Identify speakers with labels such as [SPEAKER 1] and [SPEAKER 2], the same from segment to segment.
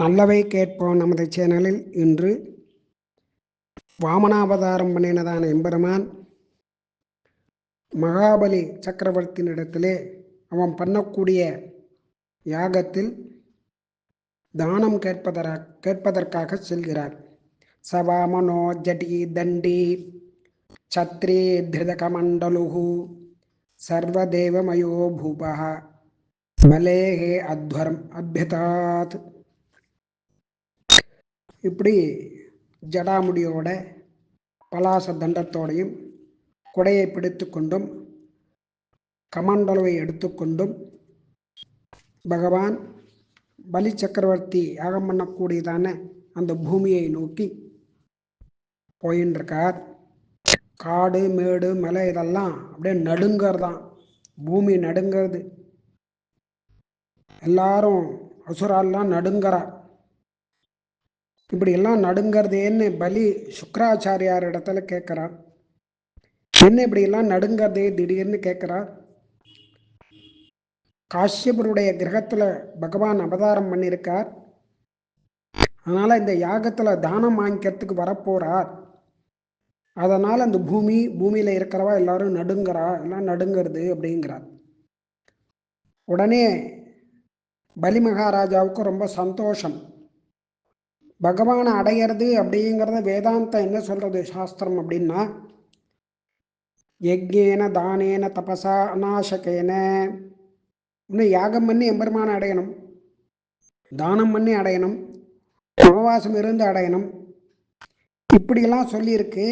[SPEAKER 1] நல்லவை கேட்போம் நமது சேனலில் இன்று. வாமனாவதாரம் பண்ணினதான எம்பெருமான் மகாபலி சக்கரவர்த்தியினிடத்திலே அவன் பண்ணக்கூடிய யாகத்தில் தானம் கேட்பதறா கேட்பதற்காக செல்கிறார். சவாமனோ ஜடி தண்டி சத்ரே திருதகமண்டலுகு சர்வதேவமயோ பூபா. பலேகே அத்வரம் அபியதாத் இப்படி ஜடாமுடியோட பலாச தண்டத்தோடையும் குடையை பிடித்து கொண்டும் கமண்டலவை எடுத்துக்கொண்டும் பகவான் பலி சக்கரவர்த்தி யாகம் பண்ணக்கூடியதான அந்த பூமியை நோக்கி போயின்ருக்கார் காடு மேடு மலை இதெல்லாம் அப்படியே நடுங்கறதான். பூமி நடுங்கிறது. எல்லாரும் அசுரால்லாம் நடுங்கிறா. இப்படி எல்லாம் நடுங்கிறதேன்னு பலி சுக்கராச்சாரியார் இடத்துல கேட்குறார் என்ன இப்படி எல்லாம் நடுங்கிறதே திடீர்னு கேட்குறார் காஷ்யபருடைய கிரகத்தில் பகவான் அவதாரம் பண்ணியிருக்கார் அதனால் இந்த யாகத்தில் தானம் வாங்கிக்கிறதுக்கு வரப்போகிறார் அதனால் அந்த பூமி பூமியில் இருக்கிறவா எல்லாரும் நடுங்கிறா எல்லாம் நடுங்கிறது அப்படிங்கிறார். உடனே பலி மகாராஜாவுக்கு ரொம்ப சந்தோஷம். பகவானை அடையிறது அப்படிங்கிறத வேதாந்தம் என்ன சொல்றது சாஸ்திரம் அப்படின்னா யஜ்யேன தானேன தபசா அநாசகேன. இன்னும் யாகம் பண்ணி எம்பெருமானை அடையணும். தானம் பண்ணி அடையணும். உபவாசம் இருந்து அடையணும். இப்படியெல்லாம் சொல்லியிருக்கு.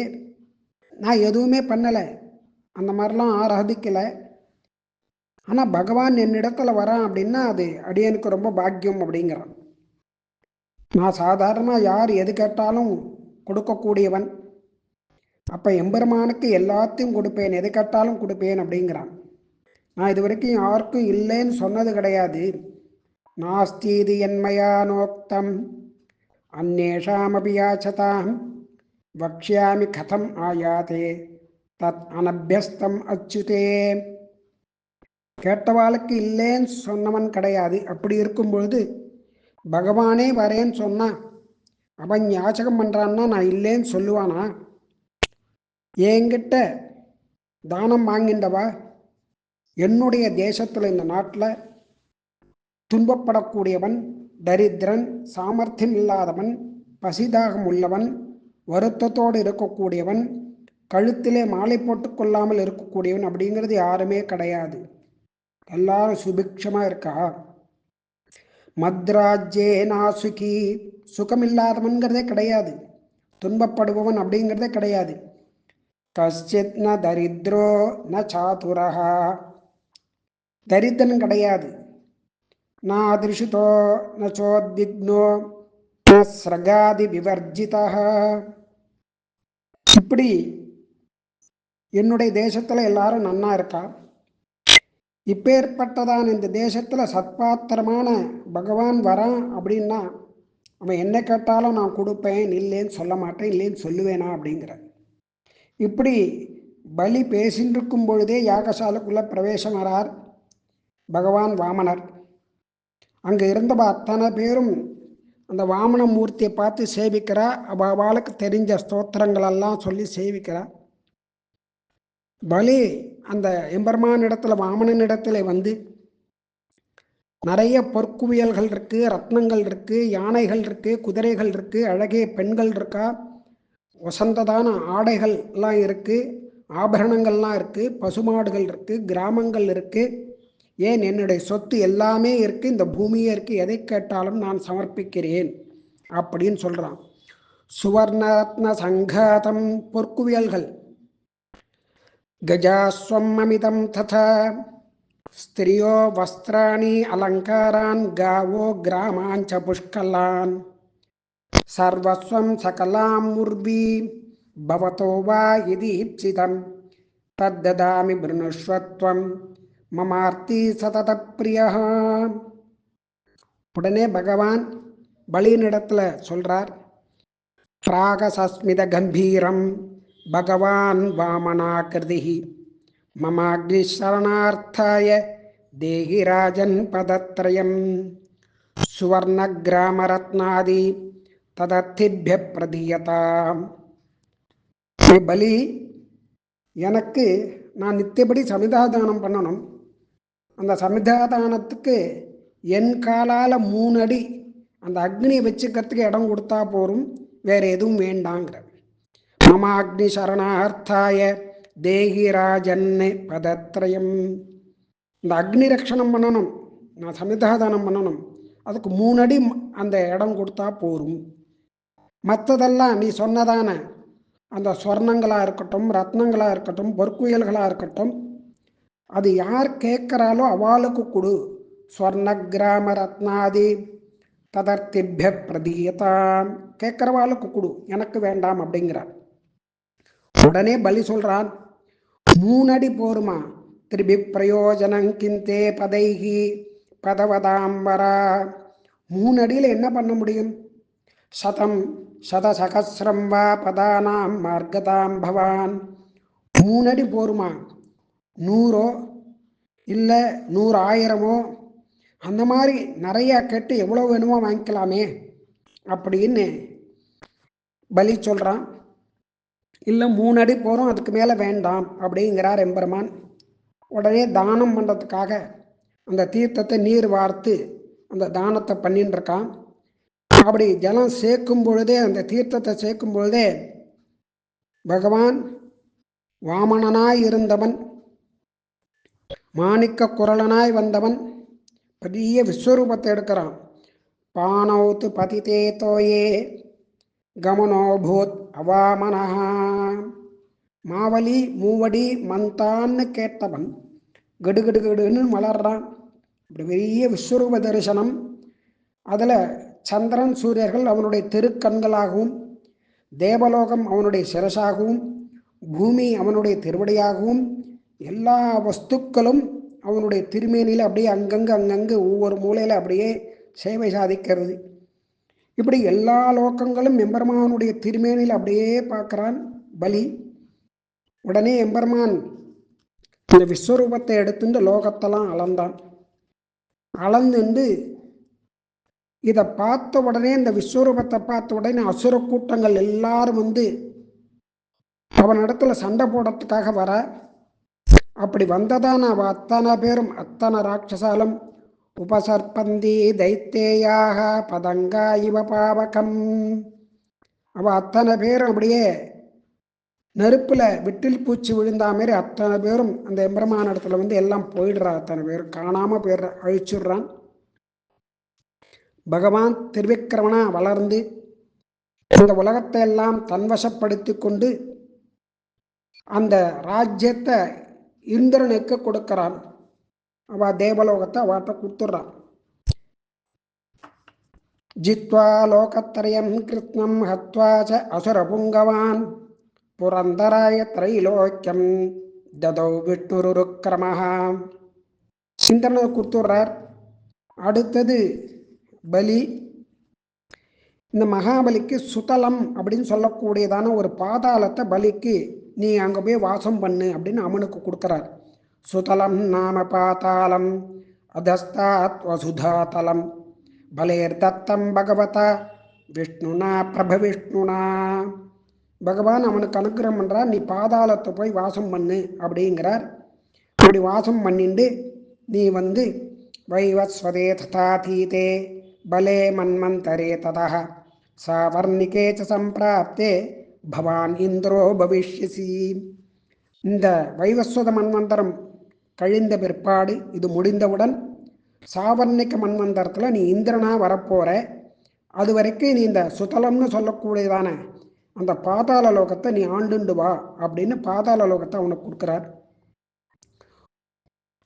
[SPEAKER 1] நான் எதுவுமே பண்ணலை. அந்த மாதிரிலாம் ஆராதிக்கலை. ஆனால் பகவான் என்னிடத்துல வரான் அப்படின்னா அது அடியனுக்கு ரொம்ப பாக்கியம் அப்படிங்கிறான். நான் சாதாரணமாக யார் எது கேட்டாலும் கொடுக்கக்கூடியவன். அப்போ எம்பெருமானுக்கு எல்லாத்தையும் கொடுப்பேன். எது கேட்டாலும் கொடுப்பேன் அப்படிங்கிறான். நான் இது வரைக்கும் யாருக்கும் இல்லைன்னு சொன்னது கிடையாது. நாஸ்தி இது என்மையா நோக்தம் அந்நேஷாமபி யாச்சதாம். வக்ஷாமி கதம் ஆயாதே. தத் அனபியஸ்தம் அச்சுதே. கேட்டவாளுக்கு இல்லைன்னு சொன்னவன் கிடையாது. அப்படி இருக்கும் பொழுது பகவானே வரேன்னு சொன்னான் அவன் யாச்சகம் பண்ணுறான்னா நான் இல்லைன்னு சொல்லுவானா? என்கிட்ட தானம் வாங்கின்றவா? என்னுடைய தேசத்தில் இந்த நாட்டில் துன்பப்படக்கூடியவன் தரித்திரன் சாமர்த்தியம் இல்லாதவன் பசிதாகம் உள்ளவன் வருத்தத்தோடு இருக்கக்கூடியவன் கழுத்திலே மாலை போட்டுக்கொள்ளாமல் இருக்கக்கூடியவன் அப்படிங்கிறது யாருமே கிடையாது. எல்லாரும் சுபிக்ஷமாக இருக்கா? மத்ராஜ்யே நாசுகி. சுகமில்லாதவன்கிறதே கிடையாது. துன்பப்படுபவன் அப்படிங்கிறதே கிடையாது. கஷ்டித் ந தரித்ரோ ந சாதுரஹா. தரித்திரன் கிடையாது. நான் அதிருஷிதோ ந சோத்விக்னோ ந ஸ்ரகாதி விவர்ஜிதா இப்படி என்னுடைய தேசத்தில் எல்லாரும் நன்னா இருக்கா? இப்பேற்பட்டதான் இந்த தேசத்தில் சத்பாத்திரமான பகவான் வரான் அப்படின்னா அவன் என்ன கேட்டாலும் நான் கொடுப்பேன் இல்லைன்னு சொல்ல மாட்டேன் இல்லைன்னு சொல்லுவேனா அப்படிங்கிற இப்படி பலி பேசின்னு இருக்கும் பொழுதே யாகசாலைக்குள்ளே பிரவேசம் வரார் பகவான் வாமனர். அங்கே இருந்த அத்தனை பேரும் அந்த வாமன மூர்த்தியை பார்த்து சேவிக்கிறா அவளுக்கு தெரிஞ்ச ஸ்தோத்திரங்களெல்லாம் சொல்லி சேவிக்கிறா. பலி அந்த எம்பெருமான் இடத்துல வாமனன் இடத்துல வந்து நிறைய பொற்குவியல்கள் இருக்கு ரத்னங்கள் இருக்கு யானைகள் இருக்கு குதிரைகள் இருக்கு அழகிய பெண்கள் இருக்கா? வசந்ததான ஆடைகள் எல்லாம் இருக்கு ஆபரணங்கள்லாம் இருக்கு பசுமாடுகள் இருக்கு கிராமங்கள் இருக்கு. ஏன் என்னுடைய சொத்து எல்லாமே இருக்கு இந்த பூமியே இருக்கு எதை கேட்டாலும் நான் சமர்ப்பிக்கிறேன் அப்படின்னு சொல்றான். சுவர்ணரத்ன சங்காதம் பொற்குவியல்கள். गजास्वम् अमितं तथा स्त्रियो वस्त्राणि अलङ्कारान् गावो ग्रामान् च पुष्कलान् सर्वस्वं सकलां मुर्वी भवतो वा यदि इप्सितं तद्ददामि वृणुष्वत्वं மமார்த்தி சதத பிரியா உடனே பகவான் பலியினிடத்தில் சொல்றார் பிராகசஸ்மித கம்பீரம் பகவான் வாமனாகிருதி மமாக்னிசரணார்த்தாய தேகிராஜன் பதத்ரயம். சுவர்ணகிராமரத்னாதி ததத்திபிய பிரதீயதாம். பலி எனக்கு நான் நித்தியபடி சமிதாதானம் பண்ணணும். அந்த சமிதாதானத்துக்கு என் காலால் மூணு அடி அந்த அக்னியை வச்சுக்கிறதுக்கு இடம் கொடுத்தா போகும் வேறு எதுவும் வேண்டாங்கிற மமாக்னி சரணார்த்தாய தேகி பதத்திரயம் இந்த அக்னி ரக்ஷணம் பண்ணணும். நான் சமிதாதானம் பண்ணணும். அதுக்கு மூணு அடி அந்த இடம் கொடுத்தா போரும். மற்றதெல்லாம் நீ சொன்னதான அந்த ஸ்வர்ணங்களாக இருக்கட்டும் ரத்னங்களாக இருக்கட்டும் பொற்குயல்களாக இருக்கட்டும் அது யார் கேட்குறாலோ அவளுக்கு கொடு. ஸ்வர்ண கிராம ரத்னாதி ததர்த்திபிய பிரதீயதாம். கேட்குறவாளுக்கு கொடு. எனக்கு வேண்டாம் அப்படிங்கிறார். உடனே பலி சொல்றான். மூணடி போருமா? திருபி பிரயோஜனம் கிந்தே பதைகி பதவதாம்பரா மூணு அடியில் என்ன பண்ண முடியும்? சதம் சதசகசிரம் வா பதானாம் மார்க்கதாம் பவான். மூணடி போருமா? நூறோ? இல்லை நூறு ஆயிரமோ அந்த மாதிரி நிறையா கெட்டு எவ்வளோ வேணுமோ வாங்கிக்கலாமே அப்படின்னு பலி சொல்கிறான் இல்லை மூணு அடி போகிறோம் அதுக்கு மேலே வேண்டாம் அப்படிங்கிறார் எம்பெருமான். உடனே தானம் பண்ணுறதுக்காக அந்த தீர்த்தத்தை நீர் வார்த்து அந்த தானத்தை பண்ணின்னு இருக்கான். அப்படி ஜலம் சேர்க்கும் பொழுதே அந்த தீர்த்தத்தை சேர்க்கும் பொழுதே பகவான் வாமனனாய் இருந்தவன் மாணிக்க குரலனாய் வந்தவன் பெரிய விஸ்வரூபத்தை எடுக்கிறான். பானௌத்து பதிதே தோயே கமனோபூத் அவாமனஹா. மாவலி மூவடி மந்தான்னு கேட்டவன் கடுகடு கடுன்னு மலர்றான். அப்படி பெரிய விஸ்வரூப தரிசனம். அதில் சந்திரன் சூரியர்கள் அவனுடைய திருக்கண்களாகவும் தேவலோகம் அவனுடைய சிரசாகவும் பூமி அவனுடைய திருவடியாகவும் எல்லா வஸ்துக்களும் அவனுடைய திருமேனியில் அப்படியே அங்கங்கே அங்கங்கே ஒவ்வொரு மூலையில் அப்படியே சேவை சாதிக்கிறது. இப்படி எல்லா லோக்கங்களும் எம்பெருமானுடைய திருமேனியில் அப்படியே பார்க்குறான் பலி. உடனே எம்பெருமான் இந்த விஸ்வரூபத்தை எடுத்துட்டு லோகத்தெல்லாம் அளந்தான். அளந்துண்டு இதை பார்த்த உடனே இந்த விஸ்வரூபத்தை பார்த்த உடனே அசுர கூட்டங்கள் எல்லாரும் வந்து அவன் இடத்துல சண்டை போடுறதுக்காக வர. அப்படி வந்ததான அவ அத்தனை பேரும் அத்தனை ராட்சசாலும் உபசர்பந்தி தைத்தேயாக பதங்கா இவ பாவகம். அவ அத்தனை பேரும் அப்படியே நெருப்பில் விட்டில் பூச்சி விழுந்தா மாரி அத்தனை பேரும் அந்த எம்பெருமான இடத்துல வந்து எல்லாம் போயிடுறா அத்தனை பேரும். காணாமல் போயிடுற அழிச்சுடுறான். பகவான் திருவிக்கிரமனா வளர்ந்து இந்த உலகத்தை எல்லாம் தன்வசப்படுத்தி கொண்டு அந்த ராஜ்யத்தை இந்திரனுக்கு கொடுக்கிறான். அவள் தேவலோகத்தை அவட்ட கொடுத்துட்றான் ஜித்வா லோகத்திரயம் கிருத்னம் ஹத்வா ச அசுரபுங்கவான் புரந்தராய திரைலோக்கியம் ததௌ விஷ்ணுருக்கிரமஹா சிந்தனை கொடுத்துட்றார் அடுத்தது பலி இந்த மகாபலிக்கு சுதலம் அப்படின்னு சொல்லக்கூடியதான ஒரு பாதாளத்தை பலிக்கு நீ அங்கே போய் வாசம் பண்ணு அப்படின்னு அவனுக்கு கொடுக்குறார் சுதலம் நாம பாதாளம் அதஸ்தாத் வசுதாதலம் பலேர் தத்தம் பகவதா விஷ்ணுனா பிரபவிஷ்ணுனா பகவான் அவனுக்கு அனுகிரகம் பண்ணுறார் நீ பாதாளத்தை போய் வாசம் பண்ணு அப்படிங்கிறார். அப்படி வாசம் பண்ணிண்டு நீ வந்து வைவஸ்வதே ததாதீதே பலே மன்மந்தரே ததா சாவர்ணிகே ச சம்பிராப்தே பவான் இந்திரோ பவிஷ்யசி. இந்த வைவஸ்வத மன்வந்தரம் கழிந்த பிற்பாடு இது முடிந்தவுடன் சாவர்ணிக்க மன்வந்தரத்தில் நீ இந்திரனா வரப்போகிற அது வரைக்கும் நீ இந்த சுதலம்னு சொல்லக்கூடியதான அந்த பாதாள லோகத்தை நீ ஆண்டுண்டு வா அப்படின்னு பாதாள லோகத்தை அவனுக்கு கொடுக்குறார்.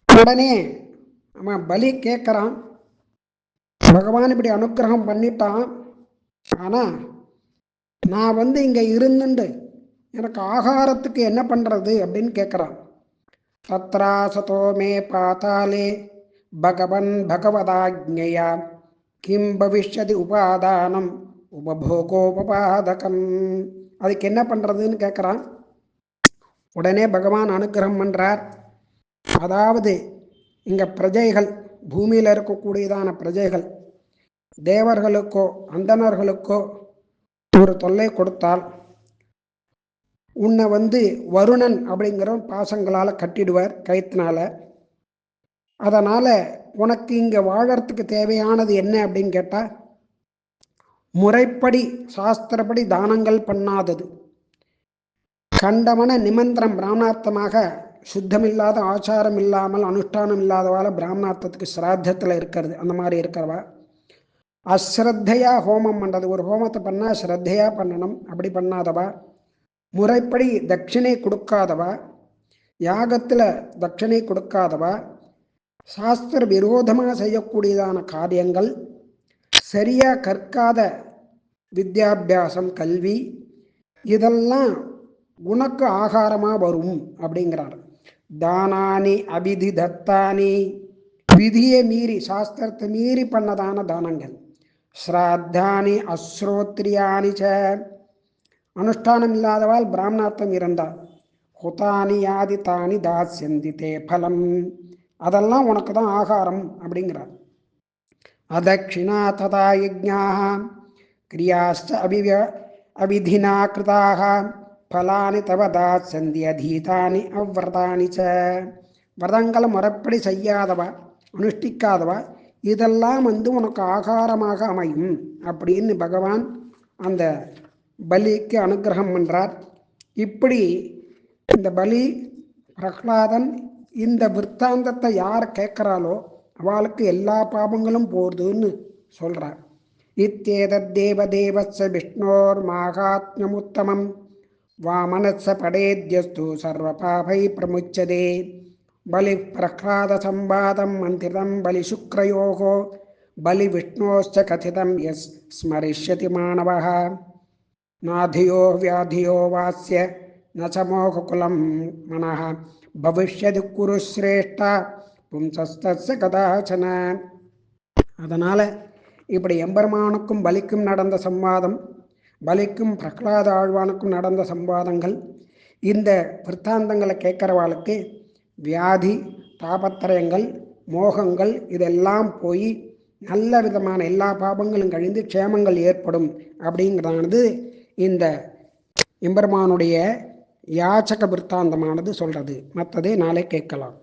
[SPEAKER 1] உடனே அவன் பலி கேட்குறான். பகவான் இப்படி அனுக்கிரகம் பண்ணிட்டான். ஆனால் நான் வந்து இங்கே இருந்துண்டு. எனக்கு ஆகாரத்துக்கு என்ன பண்ணுறது அப்படின்னு கேட்குறான். तत्रासतो मे பாத்தாலே பகவன் भगवदाज्ञया। கிம் பவிஷ்யதி உபாதானம் உபபோகோபபாதகம் அதுக்கு என்ன பண்ணுறதுன்னு கேட்குறான் உடனே பகவான் அனுகிரகம் பண்ணுறார் அதாவது இங்கே பிரஜைகள் பூமியில் இருக்கக்கூடியதான பிரஜைகள் தேவர்களுக்கோ அந்தனர்களுக்கோ ஒரு தொல்லை கொடுத்தால் உன்னை வந்து வருணன் அப்படிங்கிற பாசங்களால் கட்டிடுவார் கயத்தினால. அதனால் உனக்கு இங்கே வாழறதுக்கு தேவையானது என்ன அப்படின்னு கேட்டால் முறைப்படி சாஸ்திரப்படி தானங்கள் பண்ணாதது. கண்டமன நிமந்திரம் பிராமணார்த்தமாக சுத்தமில்லாத ஆச்சாரம் இல்லாமல் அனுஷ்டானம் இல்லாதவால பிராமணார்த்தத்துக்கு சிராத்தத்தில் இருக்கிறது அந்த மாதிரி இருக்கிறவா? அஸ்ரத்தையா ஹோமம் பண்ணுறது ஒரு ஹோமத்தை பண்ணால் ஸ்ரத்தையாக பண்ணணும் அப்படி பண்ணாதவா? முறைப்படி தட்சிணை கொடுக்காதவா? யாகத்தில் தட்சிணை கொடுக்காதவா? சாஸ்திர விரோதமாக செய்யக்கூடியதான காரியங்கள் சரியாக கற்காத வித்யாபியாசம் கல்வி இதெல்லாம் உனக்கு ஆகாரமாக வரும் அப்படிங்கிறார். தானானி அபிதி தத்தானி விதியை மீறி சாஸ்திரத்தை மீறி பண்ணதான தானங்கள். ஸ்ராத்தானி அஸ்ரோத்ரியானி ச அனுஷ்டானம் இல்லாதவால் பிராமணார்த்தம் இருந்தால் ஹுதானி யாதி தானி தாசியந்தி தே பலம். அதெல்லாம் உனக்கு தான் ஆகாரம் அப்படிங்கிறார். அதக்ஷிணா ததா யஜ்ஞாக கிரியாச்ச அபிவ அவிதினா கிருதாக பலானி தவ தாசந்தி அதீதானி அவ்விரதானி ச. விரதங்களை முறைப்படி செய்யாதவா அனுஷ்டிக்காதவா இதெல்லாம் வந்து உனக்கு ஆகாரமாக அமையும் அப்படின்னு பகவான் அந்த பலிக்கு அனுகிரகம் பண்ணுறார் இப்படி இந்த பலி பிரகலாதன் இந்த விற்த்தாந்தத்தை யார் கேட்குறாளோ அவளுக்கு எல்லா பாபங்களும் போகுதுன்னு சொல்கிறார் இத்தேதத் தேவதேவஸ்ய விஷ்ணோர் மாகாத்மியமுத்தமம். வாமனஸ்ய படேத்யஸ்து சர்வபாபை பிரமுச்சதே. பலி பிரஹ்லாத சம்பாதம் மந்திரம் பலி சுக்ரயோகோ. பலி விஷ்ணோश्च கதிதம் எஸ் ஸ்மரிஷ்யதி மாணவः. நாதியோ வியாதியோ வாசிய ந சமோகுலம் மனः பவிஷ்யதி குரு சிரேஷ்டா பும்சஸ்தஸ்ய கதாச்சன அதனால் இப்படி எம்பெருமானுக்கும் பலிக்கும் நடந்த சம்வாதம் பலிக்கும் பிரகலாத ஆழ்வானுக்கும் நடந்த சம்வாதங்கள் இந்த விற்த்தாந்தங்களை கேட்குறவாளுக்கு வியாதி தாபத்திரயங்கள் மோகங்கள் இதெல்லாம் போய் நல்ல விதமான எல்லா பாபங்களும் கழிந்து க்ஷேமங்கள் ஏற்படும் அப்படிங்கிறதானது இந்த எம்பெருமானுடைய யாச்சக விற்த்தாந்தமானது சொல்கிறது மற்றதை நாளை கேட்கலாம்.